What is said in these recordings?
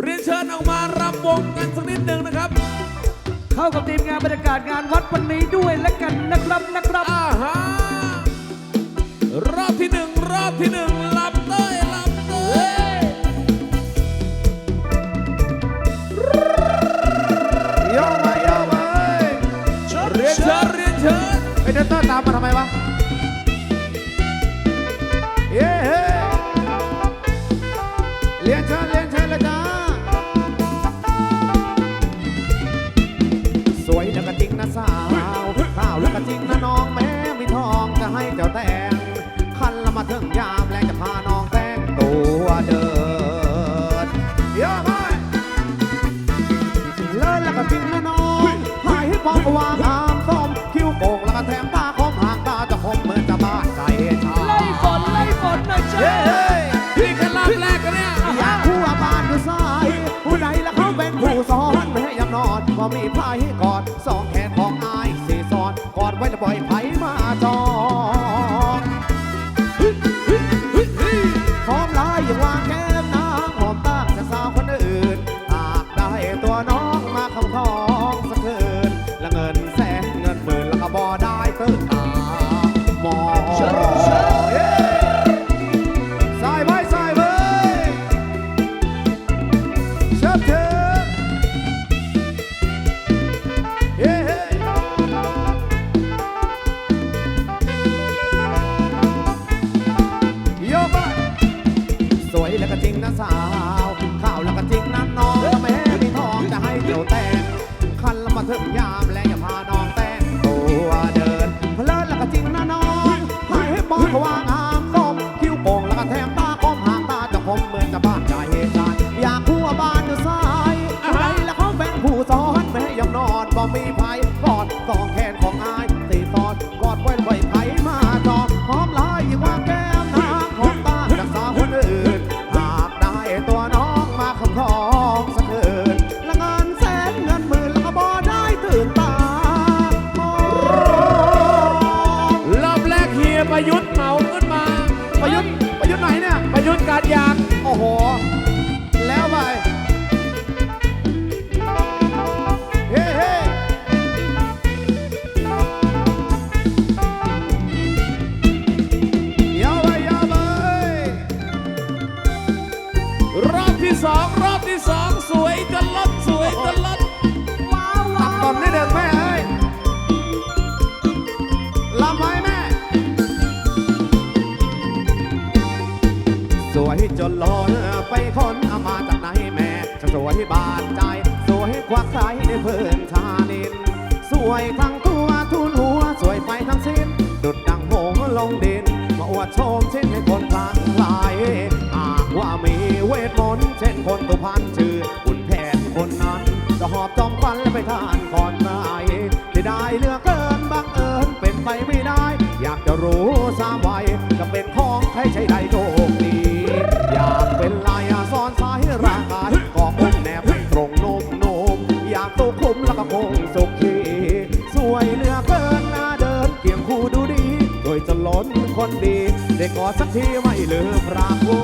เรียนเชิญออกมารำวงกันสักนิดหนึ่งนะครับ เข้ากับทีมงานบรรยากาศงานวัดวันนี้ด้วยและกันนะครับนะครับอ่าฮะรอบที่หนึ่งรอบที่หนึ่งลำเต้ยลำเต้ยโยกมาโยกมาเอ้ยเรียนเชิญเรียนเชิญไอเดนเตอร์ตามมาทำไมวะ เลิศแล้วก็จริงนะน้องหายให้พองก็วางอามส้มคิ้วโก่งแล้วก็แถมตาคมห่างตาจะคมเหมือนจะบ้าใจชาไล่ฝนไล่ฝนหน่อยจ้าเย้นี่แค่รอบแรกกันเนี่ยอยากคู่บ้านดูซ้ายผู้ใดแล้วเขาเป็นผู้สอนไม่ให้ยำนอนว่ามีไพ่กอดสองแขนของอายสี่ซ้อนกอดไว้แล้วปล่อยไผ่มาจอ ประยุทธ์เหมาขึ้นมา ประยุทธ์ประยุทธ์ไหนเนี่ยประยุทธ์การยางโอ้โห ไปคนเอามาจากไหนแม่จะสวยบาดใจ สวยกว่าใครในเพื่อนชาลิน สวยทั้งตัวทุนหัว สวยไปทั้งสิ้น ดุดดังโหงลงดิน มาอวดโชมเช่นให้คนทางหลายหากว่ามีเวทมนต์เช่นคนตุพันชื่อคุณแผนคนนั้น จะหอบจอมฟันและไปทานก่อนตายที่ได้เลือกเกินบังเอิญเป็นไปไม่ได้ อยากจะรู้สามไวจะเป็นของใครใช่ใดโด ดี ได้กอดสักทีไม่ลืมรักคุณ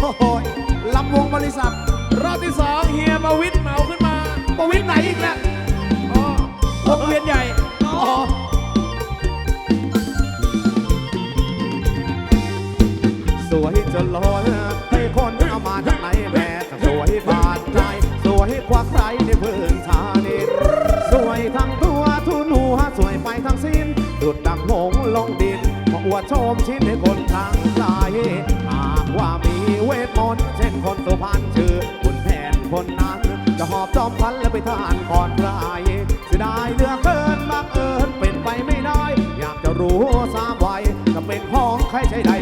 โอ้โหลำวงบริษัท รอบที่สองเฮียประวิทย์เหมาขึ้นมาประวิทย์ไหนอีกเนี่ยอ๋อวงเวียนใหญ่อ๋อสวยจนล้นให้คน สิ้นดุดดังหงลงดินมาะว่าชมชิ้นให้คนทางหลายหากว่ามีเวทมนต์เช่นคนสุพรรณชื่อคุณแผนคนนั้น จะหอบจอมพันและไปทานก่อนใครเสียดายเหลือกเกินบังเอิญเป็นไปไม่ได้ อยากจะรู้สามไวัยจะเป็นของใครใช่ใด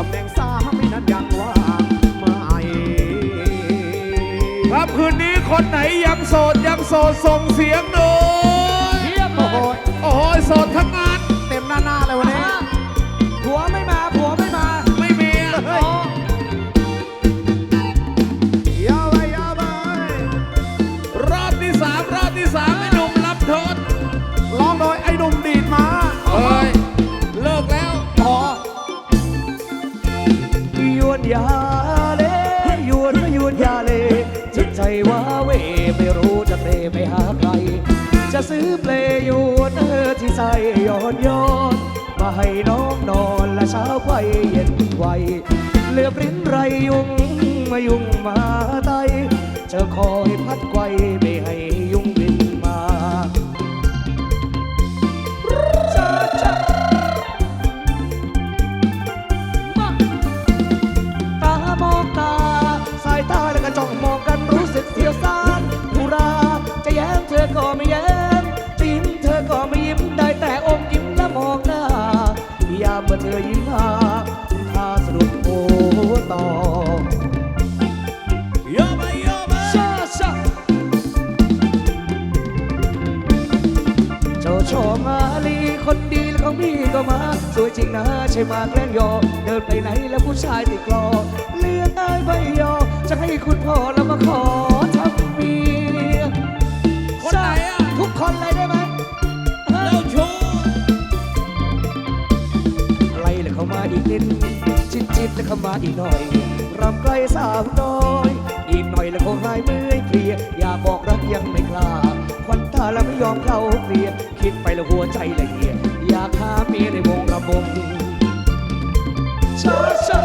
ตำแหน่งสามีนั้นยังว่างไม่ครับคืนนี้คนไหนยังโสดยังโสดส่งเสียงหน่อยเยี่ยมเลโอ้โหยโอ้โหโสดทั้งงาน ยาเลหยวนไม่หยวนยาเลจิตใจว้าเวไม่รู้จะเตไปหาใคร จะซื้อเปลยวนเธอที่ใส่ย้อนย้อนมาให้น้องนอนและเช้าไปเย็นไวเหลือปริ้นไรยุงมายุงมาไตจะคอยพัดไกวไม่ให้ยุง ดชิดแล้วเข้ามาอีกหน่อยรำไกลสาวน้อย อีกหน่อยแล้วคงหายเมื่อยเพลียอยากบอกรักยังไม่กล้าควันตาแล้วไม่ยอมเข้าเคลียคิดไปแล้วหัวใจละเอียดอยากหาเมียในวงระบงชาชา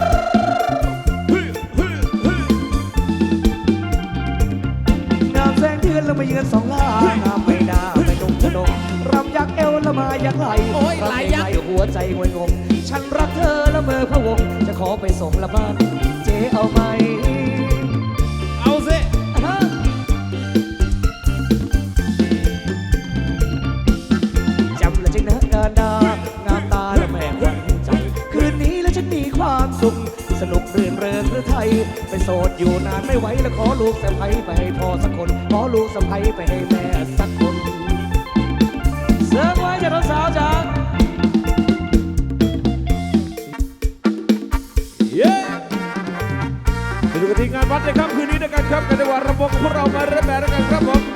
ฮึฮึฮึงามแสงเดือนแล้วมาเยือนสองล่างามไม่น่าไม่นุ่งขนมรำยักเอวแล้วมายักไหลรำหลยักไหลหัวใจงวยงง ฉันรักเธอแล้วเมื่อพระวงจะขอไปส่งละบ้านเจ๊เอาไหมเอาสิจำและจริงนะงานดางามตาและแม่ขวัญใจ คืนนี้แล้วฉันมีความสุข สนุกรื่นเริงหรือไทย ไปโสดอยู่นานไม่ไหวแล้วขอลูกสะใภ้ไปให้พ่อสักคนขอลูกสะใภ้ไปให้แม่สักคนเสือไว้จะน้องสาวจ๋า วัดในค่ำคืนนี้ด้วยกันครับกันในวันรำวงของพวกเรามาเริ่มแบบกันครับผม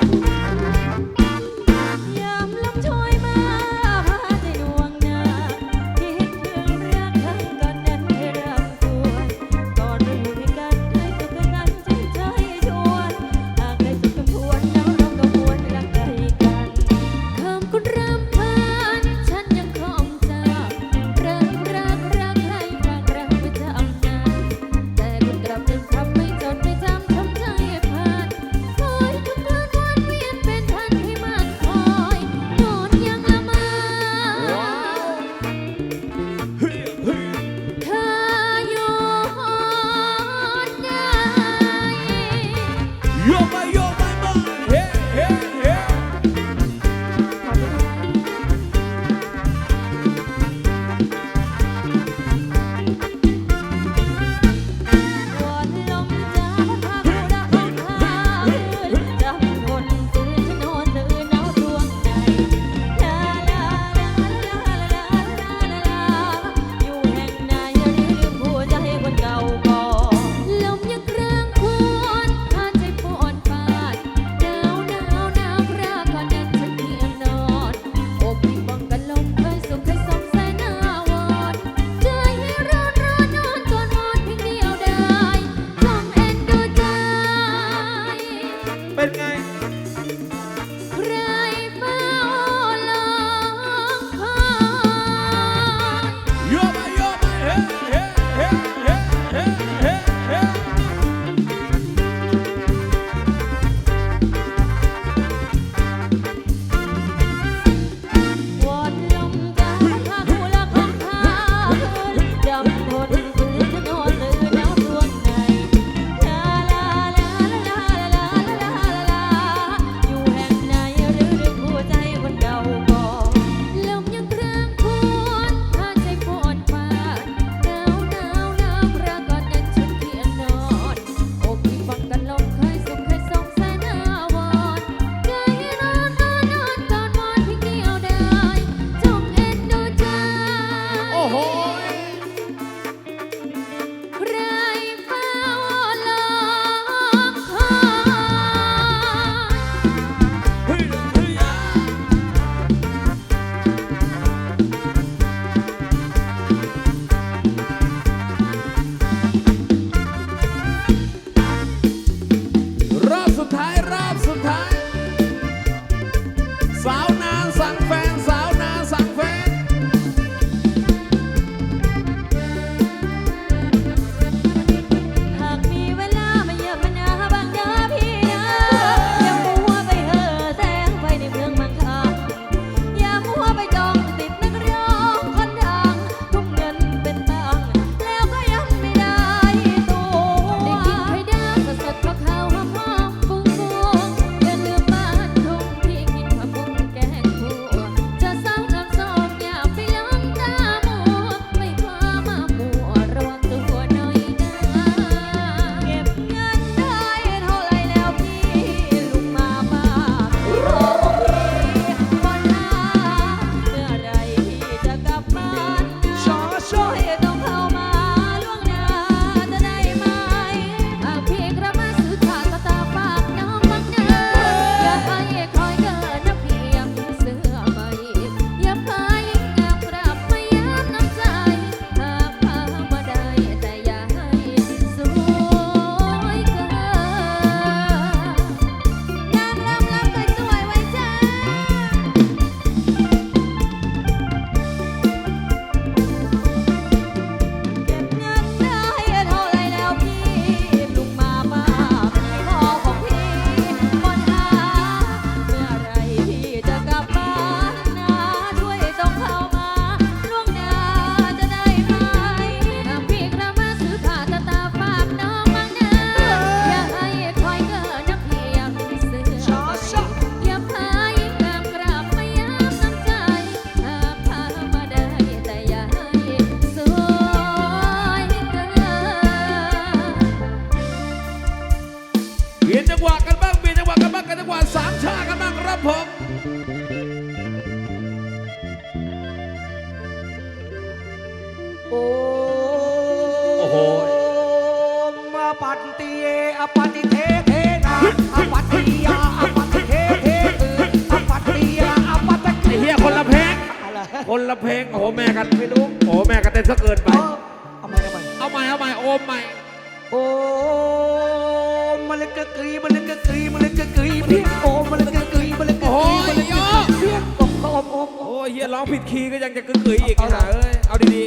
ร้องผิดคีย์ก็ยังจะกึกกึ๋ยอีกเอาไอ้เหรอห่าเอ้ยเอาดี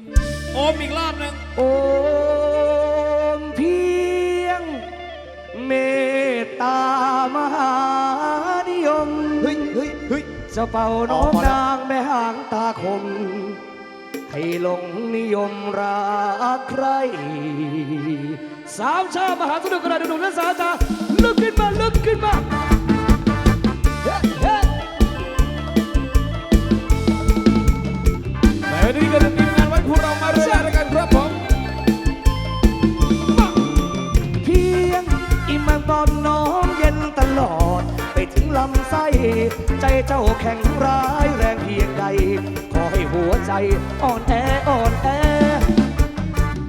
ๆโอมอีกรอบหนึ่งโอมเพียง เมตตามหานิยมเฮ้ยเฮ้ยเฮ้ยจะเป่าน้องอ๋อพอแล้วนางแม่หางตาคม ให้หลงนิยมรักใคร สามชาติมหาสนุกกระดาษดุและสาจาลุกขึ้นมาลุกขึ้นมา เจ้าแข็งร้ายแรงเพียงใด ขอให้หัวใจอ่อนแออ่อนแอ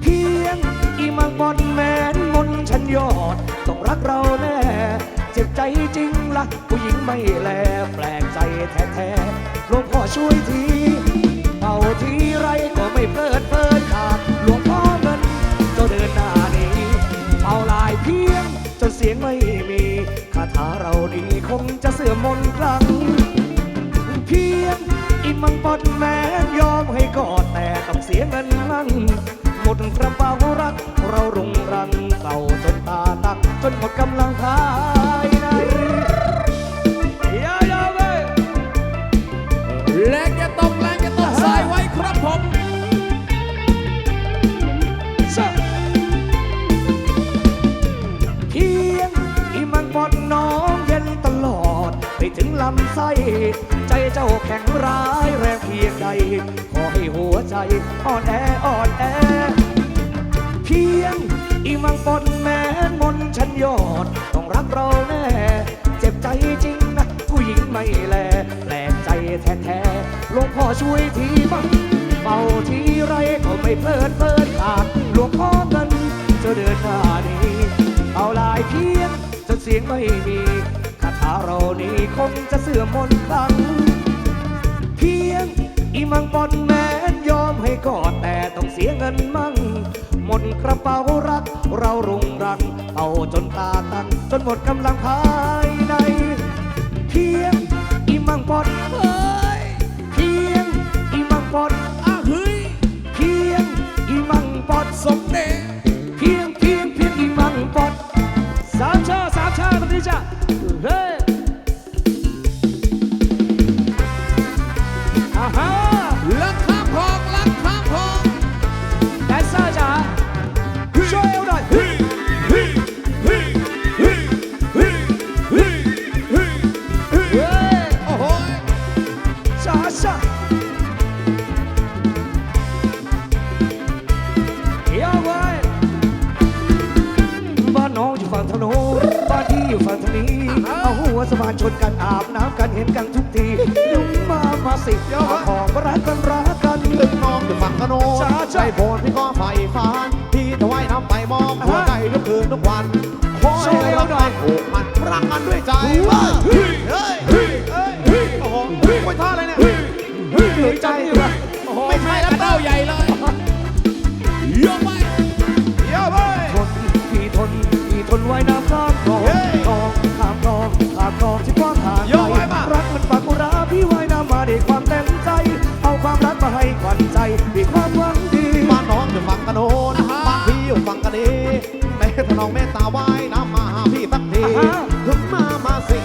เพียงอีมังบอลแมนมนฉันยอด ต้องรักเราแน่ เจ็บใจจริงละผู้หญิงไม่แล แปลกใจแท้ๆหลวงพ่อช่วยทีเป่าทีไรก็ไม่เพลิดเพลินขาดหลวงพ่อเงินเจ้าเดินหน้านี้เป่าลายเพียงจนเสียงไม่มีคาถาเรานี้คงจะเสื่อมมนครั้ง พียงอิมังปอดแม้ยอมให้กอดแต่ต้องเสียเงินนั่งหมดกระเป๋ารัก เรารุงรังเก่าจนตาตัก จนหมดกำลังทา ขอให้หัวใจอ่อนแออ่อนแอ เพียงอีมังปนแม้นมนต์ฉันยอด ต้องรักเราแน่ เจ็บใจจริงนะ ผู้หญิงไม่แล แปลกใจแท้แท้ๆหลวงพ่อช่วยทีบ้างเป่าทีไรก็ไม่เพลิดเพลินขาดหลวงพ่อเงินจะเดินหน้านี้เอาลายเพียงจนเสียงไม่มีคาถาเรานี้คงจะเสื่อมมนต์ครั้ง มังปอนแม้นยอมให้กอดแต่ต้องเสียเงินมั่ง หมดกระเป๋ารัก เรารุงรัง เอาจนตาตั้งจนหมดกำลังภายในเพียงอีมังปอนเฮ้ยเพียงอีมังปอนอะเฮ้ยเพียงอีมังปอนสมเด็จ สะพานชนกันอาบน้ำกันเห็นกันทุกทีลุงมามาสิเอาของรักกันรักกันตึกน้องอยู่ฝั่งกะโนนจ้าใจจ้าโพนพี่ก็ไฟฟ้านพี่จะว่ายน้ำไปมองหัวใจทุกคืนทุกวันขอให้เราได้ผูกมันรักกันด้วยใจว่าเฮ้ยเฮ้ยเฮ้ยเฮ้ยโอ้โหไปท่าอะไรเนี่ยเหนื่อยใจว่ะโอ้โหไม่ใช่แล้วกระเด้าใหญ่เลย มรักมาให้ขวัญใจด้วยความหวังดี บ้านน้องอยู่ฝั่งกะโนนบ้านพี่อยู่ฝั่งกะนีแม่ถ้าน้องเมตตาว่ายน้ำมาหาพี่สักทีอ่าฮะ ถึงมามาสิ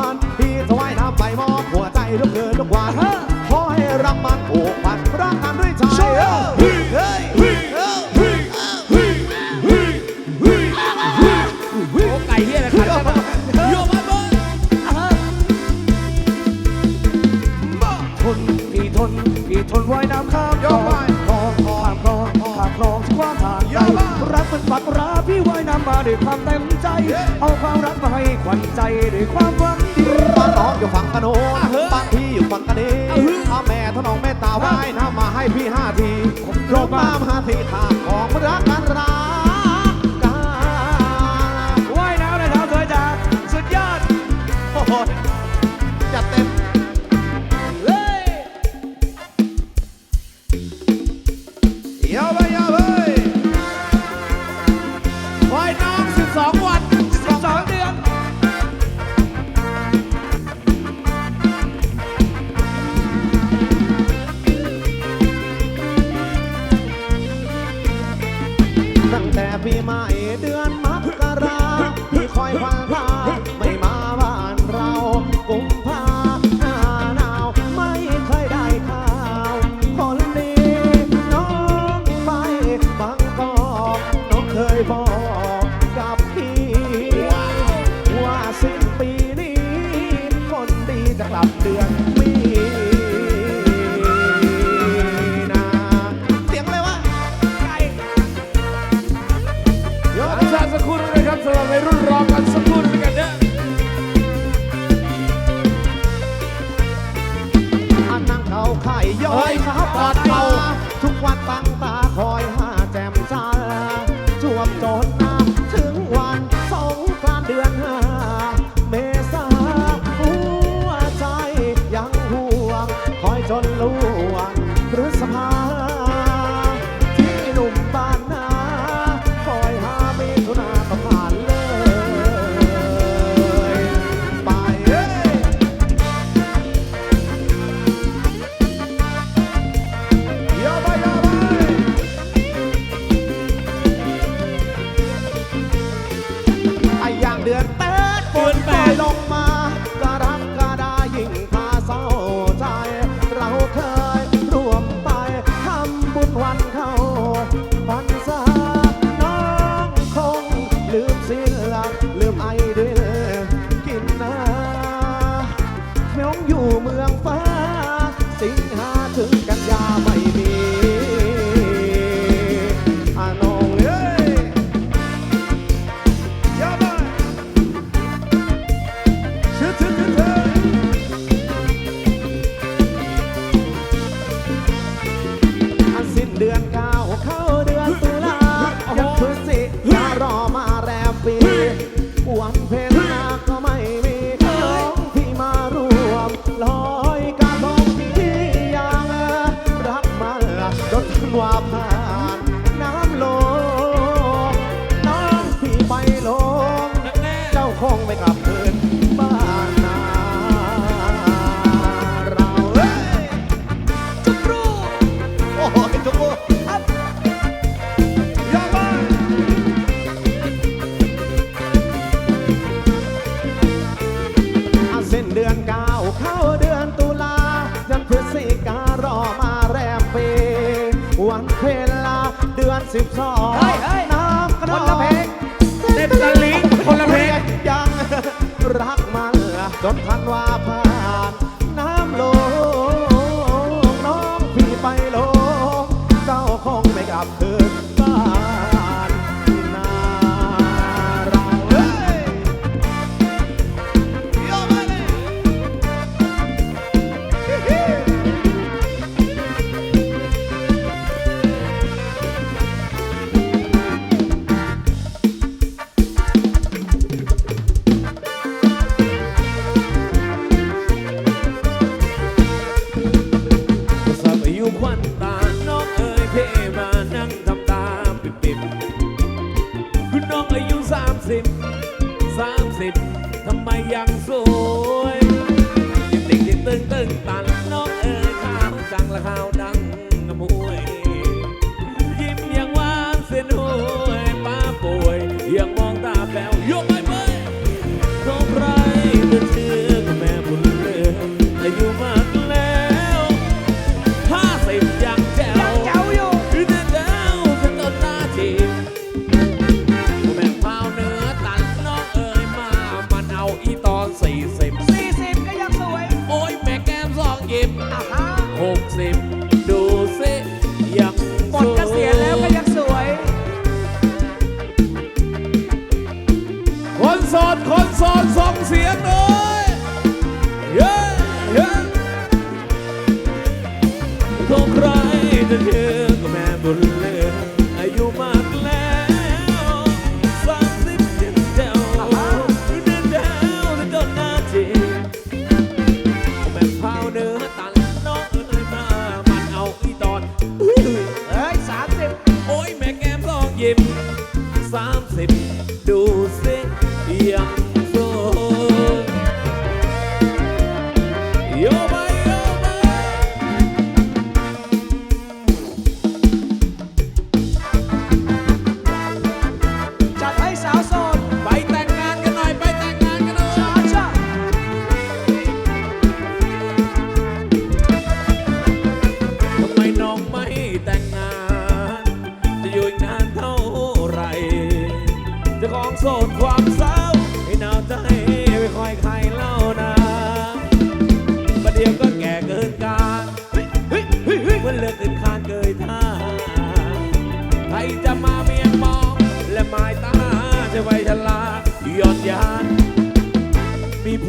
านพี่ถวายน้ำไปมอบหัวใจทุกดินทุกวัน ที่ทางของรักกันรักกันว่ายน้ำในเท้าสวยจังสุดยอด โอ้โหจัดเต็มเลยยาไป I'm so good.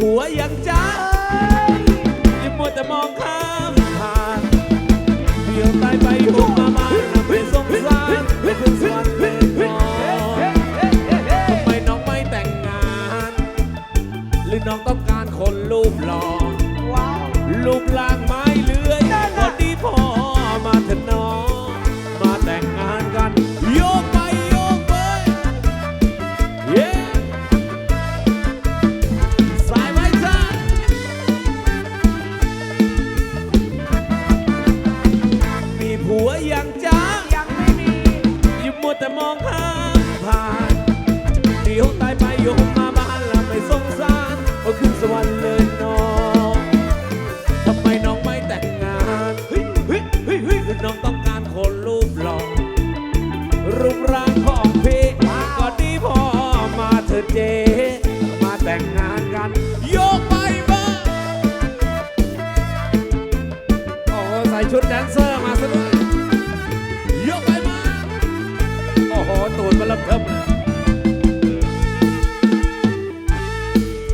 หัวอย่างใจอย่ามัวแต่มองข้ามผ่านเดี่ยวตายไปโอบมาบ้านนเป็นสงสารเป็นสวรรค์เป็นพรทำไมน้องไม่แต่งงาน หรือน้องต้องการคนรูปหล่อรูปร่าง